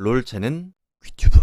롤체는 귀튜브.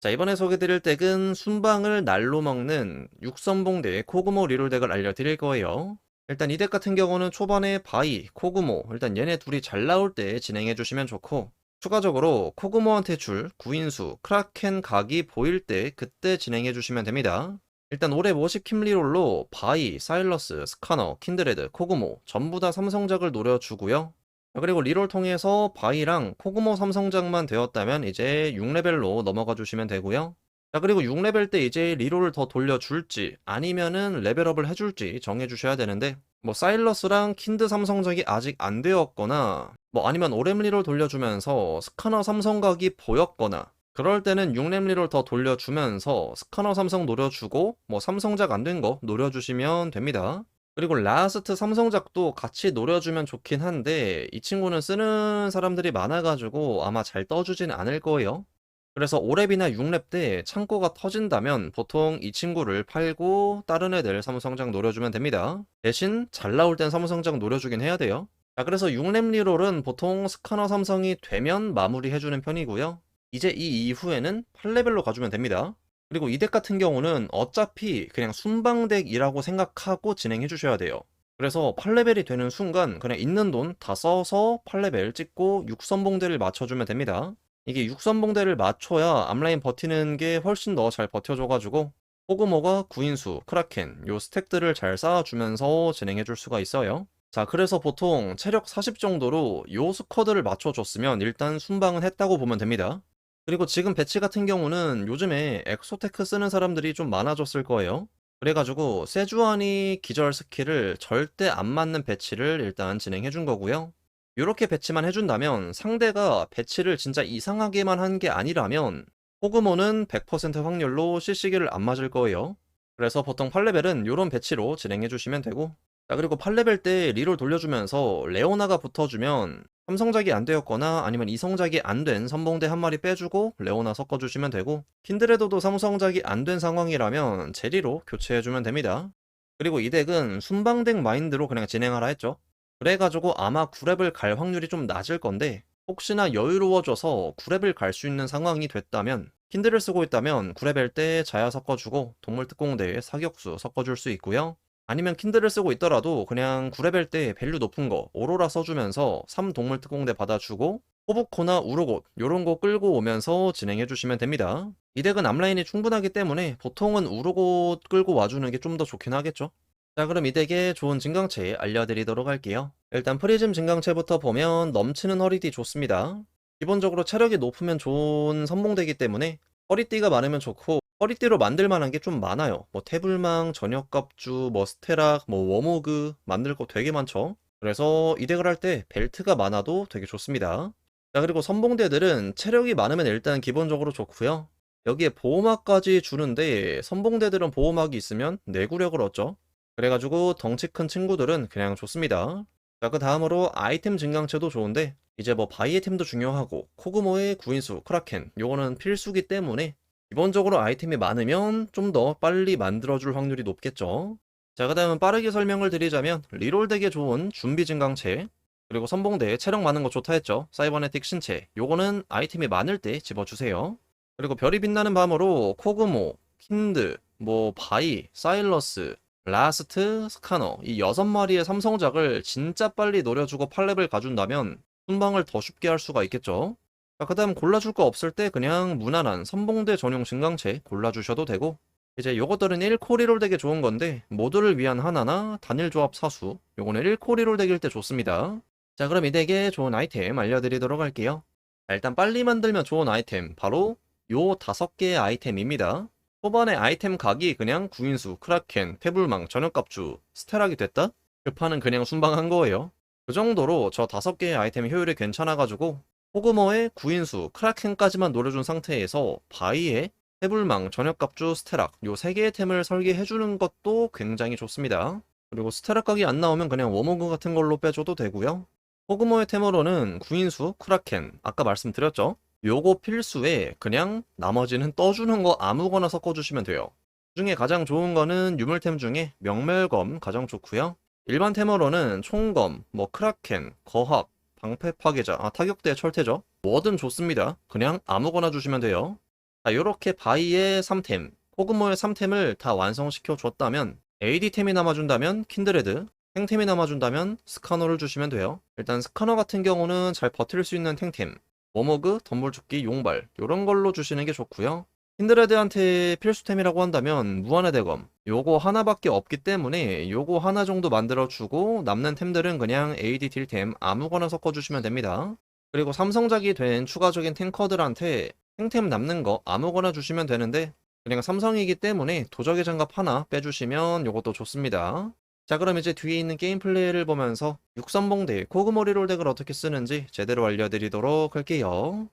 자, 이번에 소개드릴 덱은 순방을 날로 먹는 육선봉 대 코그모 리롤 덱을 알려드릴 거예요. 일단 이 덱 같은 경우는 초반에 바이, 코그모, 일단 얘네 둘이 잘 나올 때 진행해 주시면 좋고, 추가적으로 코그모한테 줄 구인수, 크라켄 각이 보일 때 그때 진행해 주시면 됩니다. 일단 올해 모십 킴리롤로 바이, 사일러스, 스카너, 킨드레드, 코그모 전부 다 삼성작을 노려주고요. 자, 그리고 리롤 통해서 바이랑 코그모 삼성작만 되었다면 이제 6레벨로 넘어가 주시면 되고요. 자, 그리고 6레벨 때 이제 리롤을 더 돌려줄지 아니면은 레벨업을 해줄지 정해주셔야 되는데 뭐 사일러스랑 킨드 삼성작이 아직 안 되었거나 뭐 아니면 오렘 리롤 돌려주면서 스카너 삼성각이 보였거나 그럴 때는 6렘 리롤 더 돌려주면서 스카너 삼성 노려주고 뭐 삼성작 안 된 거 노려주시면 됩니다. 그리고 라스트 삼성작도 같이 노려주면 좋긴 한데 이 친구는 쓰는 사람들이 많아가지고 아마 잘 떠주진 않을 거예요. 그래서 5렙이나 6렙 때 창고가 터진다면 보통 이 친구를 팔고 다른 애들 삼성작 노려주면 됩니다. 대신 잘 나올 땐 삼성작 노려주긴 해야 돼요. 자, 그래서 6렙 리롤은 보통 스카너 삼성이 되면 마무리해주는 편이고요. 이제 이 이후에는 8레벨로 가주면 됩니다. 그리고 이 덱 같은 경우는 어차피 그냥 순방덱이라고 생각하고 진행해 주셔야 돼요. 그래서 8레벨이 되는 순간 그냥 있는 돈 다 써서 8레벨 찍고 6선봉대를 맞춰주면 됩니다. 이게 6선봉대를 맞춰야 앞라인 버티는 게 훨씬 더 잘 버텨줘가지고 호그모가 구인수, 크라켄 요 스택들을 잘 쌓아주면서 진행해 줄 수가 있어요. 자, 그래서 보통 체력 40 정도로 요 스쿼드를 맞춰줬으면 일단 순방은 했다고 보면 됩니다. 그리고 지금 배치 같은 경우는 요즘에 엑소테크 쓰는 사람들이 좀 많아졌을 거예요. 그래가지고 세주안이 기절 스킬을 절대 안 맞는 배치를 일단 진행해 준 거고요. 이렇게 배치만 해준다면 상대가 배치를 진짜 이상하게만 한 게 아니라면 호그모는 100% 확률로 CC기를 안 맞을 거예요. 그래서 보통 8레벨은 이런 배치로 진행해 주시면 되고 자 그리고 8레벨 때 리롤 돌려주면서 레오나가 붙어주면 삼성작이 안 되었거나 아니면 이성작이 안 된 선봉대 한 마리 빼주고 레오나 섞어주시면 되고 킨드레도도 삼성작이 안 된 상황이라면 제리로 교체해주면 됩니다. 그리고 이 덱은 순방덱 마인드로 그냥 진행하라 했죠. 그래가지고 아마 9렙을 갈 확률이 좀 낮을 건데 혹시나 여유로워져서 9렙을 갈 수 있는 상황이 됐다면 킨드를 쓰고 있다면 9레벨 때 자야 섞어주고 동물특공대에 사격수 섞어줄 수 있고요. 아니면 킨드를 쓰고 있더라도 그냥 9레벨 때 밸류 높은 거 오로라 써주면서 3동물 특공대 받아주고 호부코나 우르곳 요런 거 끌고 오면서 진행해 주시면 됩니다. 이 덱은 앞라인이 충분하기 때문에 보통은 우르곳 끌고 와주는 게 좀 더 좋긴 하겠죠. 자 그럼 이 덱의 좋은 증강체 알려드리도록 할게요. 일단 프리즘 증강체부터 보면 넘치는 허리띠 좋습니다. 기본적으로 체력이 높으면 좋은 선봉되기 때문에 허리띠가 많으면 좋고 허리띠로 만들 만한 게 좀 많아요. 뭐 태블망, 전역갑주, 뭐 스테락, 뭐 워모그 만들 거 되게 많죠. 그래서 이 덱을 할 때 벨트가 많아도 되게 좋습니다. 자 그리고 선봉대들은 체력이 많으면 일단 기본적으로 좋고요. 여기에 보호막까지 주는데 선봉대들은 보호막이 있으면 내구력을 얻죠. 그래가지고 덩치 큰 친구들은 그냥 좋습니다. 자 그 다음으로 아이템 증강체도 좋은데 이제 뭐 바이애템도 중요하고 코그모의 구인수, 크라켄 요거는 필수기 때문에 기본적으로 아이템이 많으면 좀 더 빨리 만들어줄 확률이 높겠죠. 자, 그 다음은 빠르게 설명을 드리자면 리롤 덱에 좋은 준비 증강체 그리고 선봉대에 체력 많은 거 좋다 했죠. 사이버네틱 신체 요거는 아이템이 많을 때 집어주세요. 그리고 별이 빛나는 밤으로 코그모, 킨드, 뭐 바이, 사일러스, 라스트, 스카너 이 여섯 마리의 삼성작을 진짜 빨리 노려주고 8렙을 가준다면 순방을 더 쉽게 할 수가 있겠죠. 자, 그 다음 골라줄 거 없을 때 그냥 무난한 선봉대 전용 증강체 골라주셔도 되고 이제 요것들은 1코 리롤 덱에 좋은 건데 모두를 위한 하나나 단일 조합 사수 요거는 1코 리롤 덱일 때 좋습니다. 자 그럼 이 덱에 좋은 아이템 알려드리도록 할게요. 자, 일단 빨리 만들면 좋은 아이템 바로 요 다섯 개의 아이템입니다. 초반에 아이템 각이 그냥 구인수, 크라켄, 태블망, 전역갑주, 스테락이 됐다? 급하는 그냥 순방한 거예요. 그 정도로 저 다섯 개의 아이템 효율이 괜찮아가지고 호그머의 구인수, 크라켄까지만 노려준 상태에서 바이의 해불망, 전역갑주, 스테락 요 세 개의 템을 설계해주는 것도 굉장히 좋습니다. 그리고 스테락 각이 안 나오면 그냥 워머그 같은 걸로 빼줘도 되고요. 호그머의 템으로는 구인수, 크라켄 아까 말씀드렸죠? 요거 필수에 그냥 나머지는 떠주는 거 아무거나 섞어주시면 돼요. 그 중에 가장 좋은 거는 유물템 중에 명멸검 가장 좋고요. 일반 템으로는 총검, 뭐 크라켄, 거학, 방패 파괴자, 아, 타격대 철퇴죠. 뭐든 좋습니다. 그냥 아무거나 주시면 돼요. 자, 요렇게 바이의 3템, 코그모의 3템을 다 완성시켜 줬다면 AD템이 남아준다면 킨드레드, 탱템이 남아준다면 스카너를 주시면 돼요. 일단 스카너 같은 경우는 잘 버틸 수 있는 탱템, 워머그, 덤불죽기, 용발 요런 걸로 주시는 게 좋고요. 킨드레드한테 필수템이라고 한다면 무한의 대검 요거 하나밖에 없기 때문에 요거 하나 정도 만들어주고 남는 템들은 그냥 AD 딜템 아무거나 섞어주시면 됩니다. 그리고 삼성작이 된 추가적인 탱커들한테 탱템 남는 거 아무거나 주시면 되는데 그냥 삼성이기 때문에 도적의 장갑 하나 빼주시면 요것도 좋습니다. 자 그럼 이제 뒤에 있는 게임 플레이를 보면서 육선봉대 코그모리 롤 덱을 어떻게 쓰는지 제대로 알려드리도록 할게요.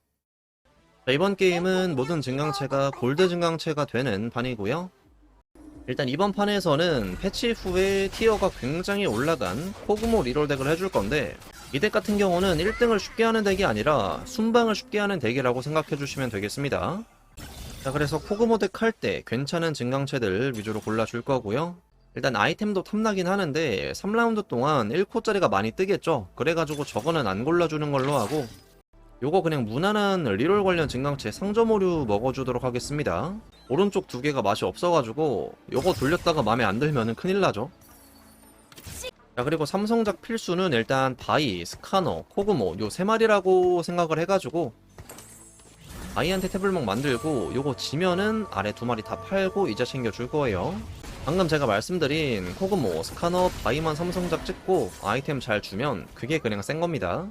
자, 이번 게임은 모든 증강체가 골드 증강체가 되는 판이고요. 일단 이번 판에서는 패치 후에 티어가 굉장히 올라간 코그모 리롤 덱을 해줄 건데 이 덱 같은 경우는 1등을 쉽게 하는 덱이 아니라 순방을 쉽게 하는 덱이라고 생각해 주시면 되겠습니다. 자 그래서 코그모 덱 할 때 괜찮은 증강체들 위주로 골라줄 거고요. 일단 아이템도 탐나긴 하는데 3라운드 동안 1코짜리가 많이 뜨겠죠. 그래가지고 저거는 안 골라주는 걸로 하고 요거 그냥 무난한 리롤 관련 증강체 상점 오류 먹어주도록 하겠습니다. 오른쪽 두 개가 맛이 없어가지고 요거 돌렸다가 마음에 안 들면은 큰일 나죠. 자 그리고 삼성작 필수는 일단 바이, 스카너, 코그모 요 세 마리라고 생각을 해가지고 바이한테 태블먹 만들고 요거 지면은 아래 두 마리 다 팔고 이자 챙겨줄 거예요. 방금 제가 말씀드린 코그모, 스카너, 바이만 삼성작 찍고 아이템 잘 주면 그게 그냥 센 겁니다.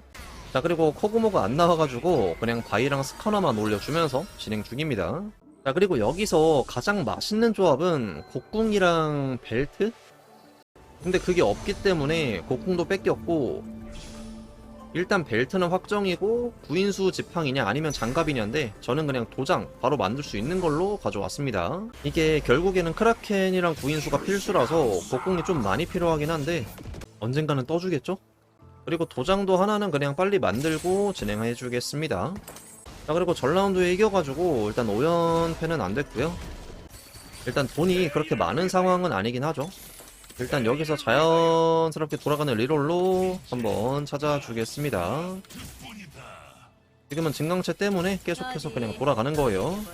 자 그리고 코그모가 안 나와가지고 그냥 바이랑 스카너만 올려주면서 진행 중입니다. 자 그리고 여기서 가장 맛있는 조합은 곡궁이랑 벨트? 근데 그게 없기 때문에 곡궁도 뺏겼고 일단 벨트는 확정이고 구인수 지팡이냐 아니면 장갑이냐인데 저는 그냥 도장 바로 만들 수 있는 걸로 가져왔습니다. 이게 결국에는 크라켄이랑 구인수가 필수라서 곡궁이 좀 많이 필요하긴 한데 언젠가는 떠주겠죠? 그리고 도장도 하나는 그냥 빨리 만들고 진행해 주겠습니다. 자 그리고 전라운드에 이겨가지고 일단 5연패는 안 됐고요. 일단 돈이 그렇게 많은 상황은 아니긴 하죠. 일단 여기서 자연스럽게 돌아가는 리롤로 한번 찾아주겠습니다. 지금은 증강체 때문에 계속해서 그냥 돌아가는 거예요.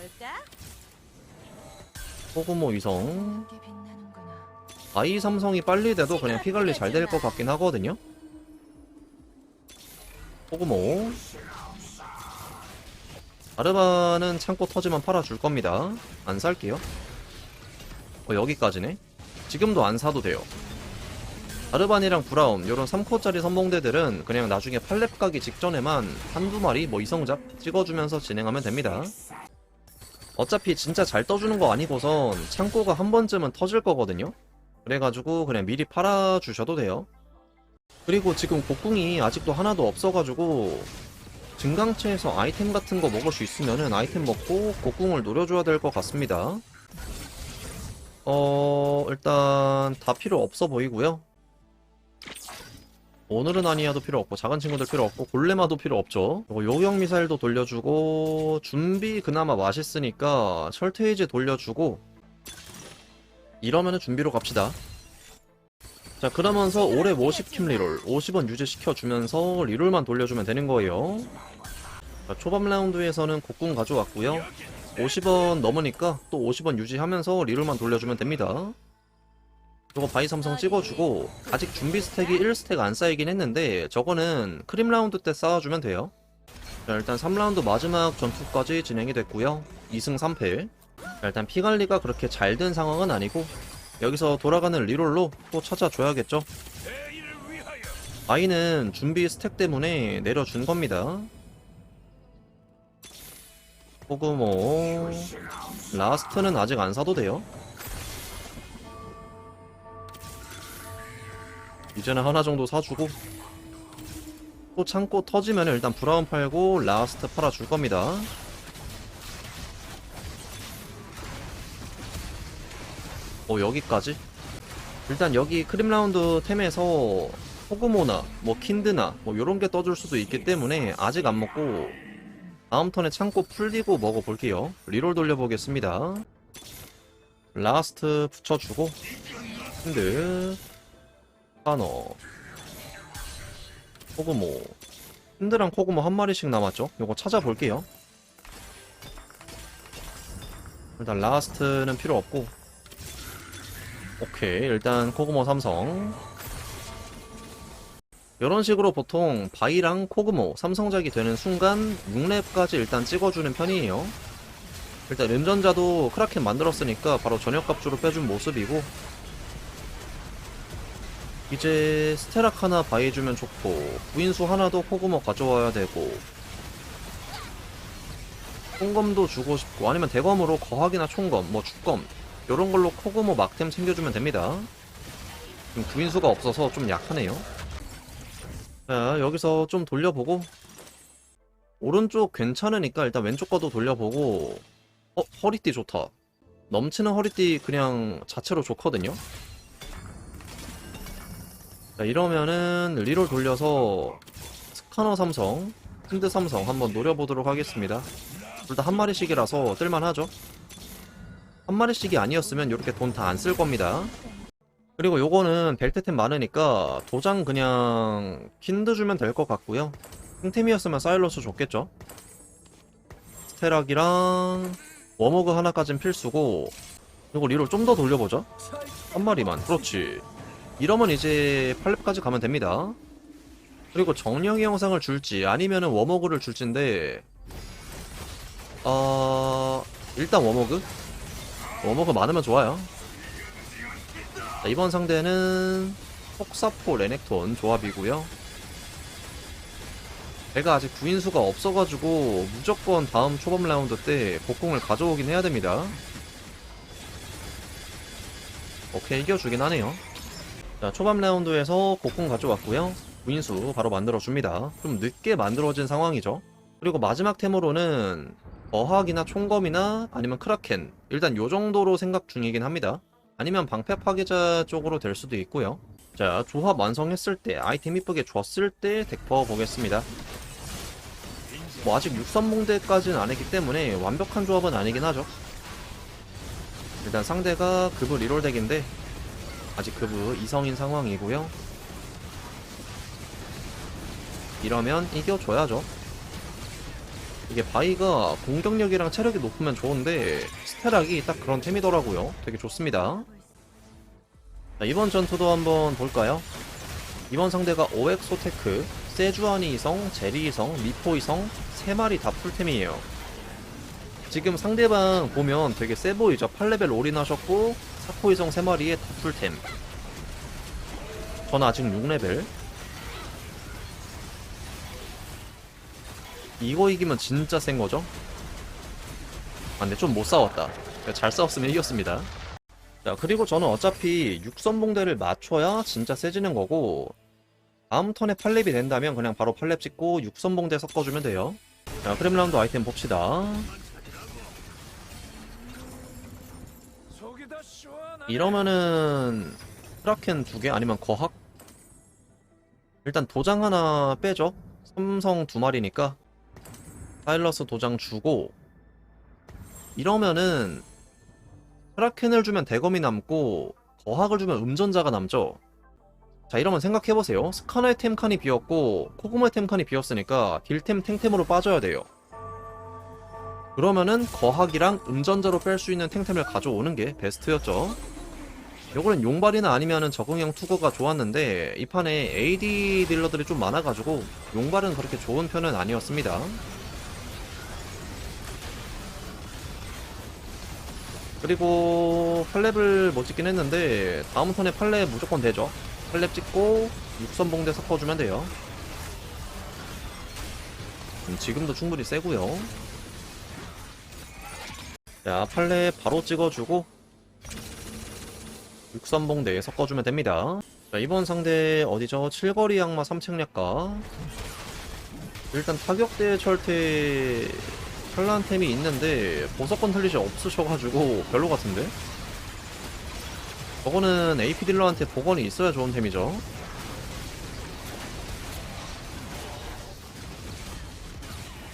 코그모 위성 아이 삼성이 빨리 돼도 그냥 피 관리 잘 될 것 같긴 하거든요. 코그모 아르바는 창고 터지면 팔아줄 겁니다. 안 살게요. 어, 여기까지네. 지금도 안 사도 돼요. 아르반이랑 브라움 요런 3코짜리 선봉대들은 그냥 나중에 팔렙 가기 직전에만 한두 마리 뭐 이성작 찍어주면서 진행하면 됩니다. 어차피 진짜 잘 떠주는 거 아니고선 창고가 한 번쯤은 터질 거거든요. 그래가지고 그냥 미리 팔아주셔도 돼요. 그리고 지금 곡궁이 아직도 하나도 없어가지고 증강체에서 아이템 같은 거 먹을 수 있으면은 아이템 먹고 곡궁을 노려줘야 될 것 같습니다. 어, 일단 다 필요 없어 보이고요. 오늘은 아니야도 필요 없고 작은 친구들 필요 없고 골레마도 필요 없죠. 요격 미사일도 돌려주고 준비 그나마 맛있으니까 철퇴이지 돌려주고 이러면은 준비로 갑시다. 자 그러면서 올해 50킴 리롤 50원 유지시켜주면서 리롤만 돌려주면 되는 거예요. 자, 초반 라운드에서는 곡궁 가져왔고요. 50원 넘으니까 또 50원 유지하면서 리롤만 돌려주면 됩니다. 이거 바이 삼성 찍어주고 아직 준비 스택이 1스택 안 쌓이긴 했는데 저거는 크림 라운드 때 쌓아주면 돼요. 자, 일단 3라운드 마지막 전투까지 진행이 됐고요. 2승 3패. 자, 일단 피 관리가 그렇게 잘 된 상황은 아니고 여기서 돌아가는 리롤로 또 찾아줘야겠죠. 아이는 준비 스택 때문에 내려준 겁니다. 코그모 라스트는 아직 안 사도 돼요. 이제는 하나 정도 사주고 또 창고 터지면 일단 브라운 팔고 라스트 팔아줄 겁니다. 어 여기까지? 일단 여기 크림 라운드 템에서 코그모나 뭐 킨드나 뭐 요런 게 떠줄 수도 있기 때문에 아직 안 먹고 다음 턴에 창고 풀리고 먹어볼게요. 리롤 돌려보겠습니다. 라스트 붙여주고 킨드 파너 코그모 힌드랑 코고모 한 마리씩 남았죠? 요거 찾아볼게요. 일단 라스트는 필요 없고 오케이 일단 코그모 삼성. 이런 식으로 보통 바이랑 코그모 삼성작이 되는 순간 6렙까지 일단 찍어주는 편이에요. 일단 렌전자도 크라켄 만들었으니까 바로 전역값주로 빼준 모습이고 이제 스테락 하나 바이 주면 좋고 부인수 하나도 코그모 가져와야 되고 총검도 주고 싶고 아니면 대검으로 거학이나 총검 뭐 죽검 요런 걸로 코그모 막템 챙겨주면 됩니다. 지금 구인수가 없어서 좀 약하네요. 자 여기서 좀 돌려보고. 오른쪽 괜찮으니까 일단 왼쪽 거도 돌려보고. 어 허리띠 좋다. 넘치는 허리띠 그냥 자체로 좋거든요. 자 이러면은 리롤 돌려서 스카너 삼성 힌드 삼성 한번 노려보도록 하겠습니다. 둘 다 한 마리씩이라서 뜰만하죠 한 마리씩이 아니었으면 이렇게 돈 다 안 쓸 겁니다. 그리고 요거는 벨트템 많으니까 도장 그냥 킨드 주면 될 것 같고요. 탱템이었으면 사일러스 좋겠죠? 스테락이랑 워머그 하나까진 필수고 그리고 리롤 좀더 돌려보자 한 마리만. 그렇지. 이러면 이제 팔렙까지 가면 됩니다. 그리고 정령의 영상을 줄지 아니면은 워머그를 줄지인데 어... 일단 워머그 워머그 많으면 좋아요. 자, 이번 상대는 폭사포 레넥톤 조합이고요. 제가 아직 구인수가 없어가지고 무조건 다음 초반 라운드 때 복공을 가져오긴 해야 됩니다. 오케이 이겨주긴 하네요. 자 초반 라운드에서 복공 가져왔고요. 구인수 바로 만들어줍니다. 좀 늦게 만들어진 상황이죠. 그리고 마지막 템으로는 어학이나 총검이나 아니면 크라켄 일단 요 정도로 생각 중이긴 합니다. 아니면 방패 파괴자 쪽으로 될 수도 있고요. 자 조합 완성했을 때 아이템 이쁘게 줬을 때 덱퍼 보겠습니다. 뭐 아직 6선봉대까지는 아니기 때문에 완벽한 조합은 아니긴 하죠. 일단 상대가 급을 리롤 덱인데 아직 급은 이성인 상황이고요. 이러면 이겨줘야죠 이게 바이가 공격력이랑 체력이 높으면 좋은데 스테락이 딱 그런 템이더라고요. 되게 좋습니다. 자, 이번 전투도 한번 볼까요? 이번 상대가 오엑소테크, 세주아니 이성, 제리 이성, 미포 이성 3마리 다 풀템이에요. 지금 상대방 보면 되게 세 보이죠? 8레벨 올인하셨고 사코 이성 3마리에 다 풀템. 저는 아직 6레벨. 이거 이기면 진짜 센 거죠? 아, 근데 좀 못 싸웠다. 잘 싸웠으면 이겼습니다. 자, 그리고 저는 어차피 6선봉대를 맞춰야 진짜 세지는 거고, 다음 턴에 8렙이 된다면 그냥 바로 8렙 찍고 6선봉대 섞어주면 돼요. 자, 크렘라운드 아이템 봅시다. 이러면은, 크라켄 두 개, 아니면 거학? 일단 도장 하나 빼죠. 삼성 두 마리니까. 사일러스 도장 주고 이러면은 크라켄을 주면 대검이 남고 거학을 주면 음전자가 남죠. 자 이러면 생각해보세요. 스카너의 템칸이 비었고 코그모의 템칸이 비었으니까 딜템 탱템으로 빠져야 돼요. 그러면은 거학이랑 음전자로 뺄 수 있는 탱템을 가져오는 게 베스트였죠. 요거는 용발이나 아니면은 적응형 투구가 좋았는데 이 판에 AD 딜러들이 좀 많아가지고 용발은 그렇게 좋은 편은 아니었습니다 그리고 8렙을 못 찍긴 했는데 다음 턴에 8렙 무조건 되죠. 8렙 찍고 6선봉대 섞어주면 돼요. 음, 지금도 충분히 세고요. 자 8렙 바로 찍어주고 6선봉대 섞어주면 됩니다. 자 이번 상대 어디죠? 7거리 악마 3책략가. 일단 타격대 철퇴 현란템이 있는데 보석 건틀리시 없으셔가지고 별로 같은데? 저거는 AP 딜러한테 복원이 있어야 좋은 템이죠.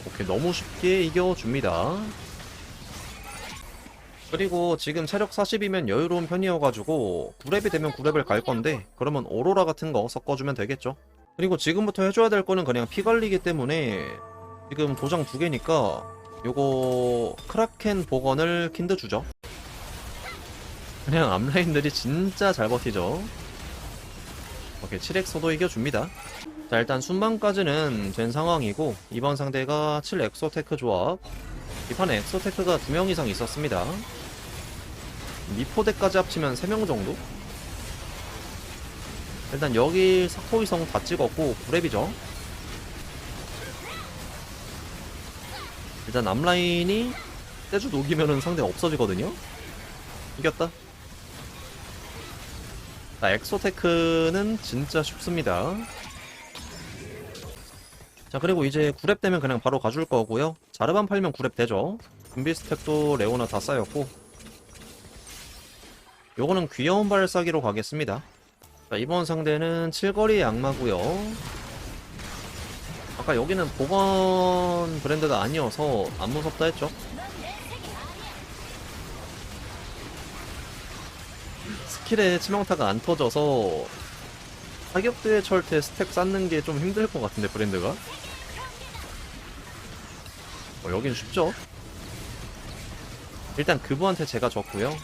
오케이 너무 쉽게 이겨줍니다. 그리고 지금 체력 40이면 여유로운 편이어가지고 9렙이 되면 9렙을 갈 건데 그러면 오로라 같은 거 섞어주면 되겠죠. 그리고 지금부터 해줘야 될 거는 그냥 피 관리기 때문에 지금 도장 두 개니까 요거 크라켄 복원을 킨드 주죠. 그냥 앞라인들이 진짜 잘 버티죠. 오케이 7엑소도 이겨줍니다. 자 일단 순방까지는 된 상황이고 이번 상대가 7엑소테크 조합 이 판에 엑소테크가 2명 이상 있었습니다. 미포대까지 합치면 3명 정도? 일단 여기 사토이성 다 찍었고 9랩이죠 일단 앞라인이 떼주 녹이면은 상대 없어지거든요. 이겼다. 자 엑소테크는 진짜 쉽습니다. 자 그리고 이제 9랩 되면 그냥 바로 가줄 거고요. 자르반 팔면 9랩 되죠. 준비 스택도 레오나 다 쌓였고. 요거는 귀여운 발사기로 가겠습니다. 자, 이번 상대는 칠거리 악마고요 아까 여기는 복원 브랜드가 아니어서 안 무섭다 했죠. 스킬에 치명타가 안 터져서 사격대의 철퇴 스택 쌓는 게 좀 힘들 것 같은데 브랜드가? 어, 여긴 쉽죠? 일단 그부한테 제가 졌고요.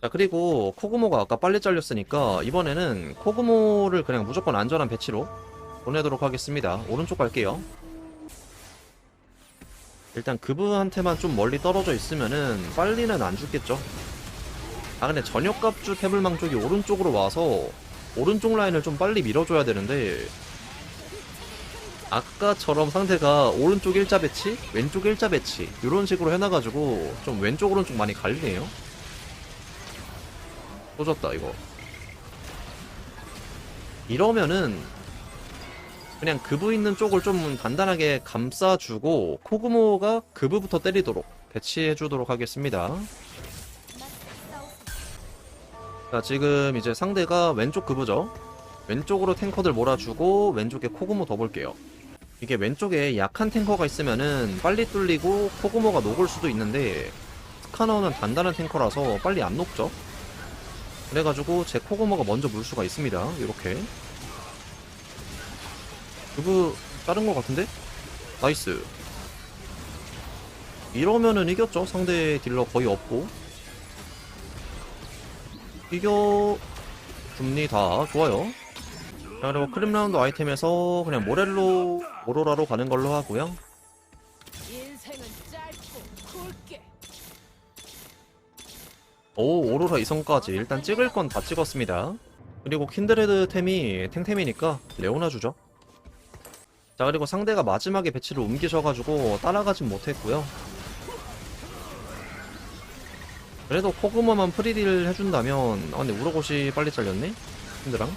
자 그리고 코그모가 아까 빨리 잘렸으니까 이번에는 코그모를 그냥 무조건 안전한 배치로 보내도록 하겠습니다. 오른쪽 갈게요. 일단 그부한테만 좀 멀리 떨어져 있으면은 빨리는 안 죽겠죠. 아 근데 저녁갑주 태블망 쪽이 오른쪽으로 와서 오른쪽 라인을 좀 빨리 밀어줘야 되는데 아까처럼 상대가 오른쪽 일자 배치, 왼쪽 일자 배치 이런 식으로 해놔가지고 좀 왼쪽 오른쪽 많이 갈리네요. 쏘졌다 이거. 이러면은 그냥 그부 있는 쪽을 좀 단단하게 감싸주고 코그모가 그부부터 때리도록 배치해주도록 하겠습니다. 자 지금 이제 상대가 왼쪽 그부죠? 왼쪽으로 탱커들 몰아주고 왼쪽에 코그모 더 볼게요. 이게 왼쪽에 약한 탱커가 있으면은 빨리 뚫리고 코그모가 녹을 수도 있는데 스카너는 단단한 탱커라서 빨리 안 녹죠? 그래가지고 제 코그모가 먼저 물 수가 있습니다. 이렇게 그부 자른 것 같은데? 나이스. 이러면은 이겼죠. 상대 딜러 거의 없고. 이겨 줍니다. 좋아요. 자 그리고 크림 라운드 아이템에서 그냥 모렐로 오로라로 가는 걸로 하고요. 오 오로라 이성까지. 일단 찍을 건 다 찍었습니다. 그리고 킨드레드 템이 탱템이니까 레오나 주죠 자 그리고 상대가 마지막에 배치를 옮기셔가지고 따라가진 못했고요. 그래도 코그모만 프리딜 해준다면 아 근데 우르고시 빨리 잘렸네? 킨드랑?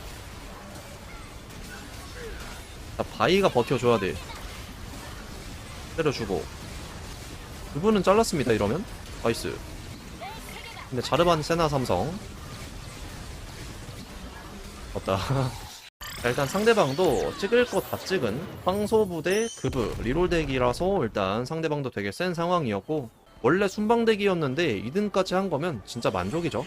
자 바이가 버텨줘야 돼. 때려주고. 그분은 잘랐습니다 이러면? 나이스. 근데 자르반 세나 삼성. 맞다 자, 일단 상대방도 찍을 거다 찍은 황소부대 그브 리롤 덱이라서 일단 상대방도 되게 센 상황이었고 원래 순방덱이었는데 2등까지 한 거면 진짜 만족이죠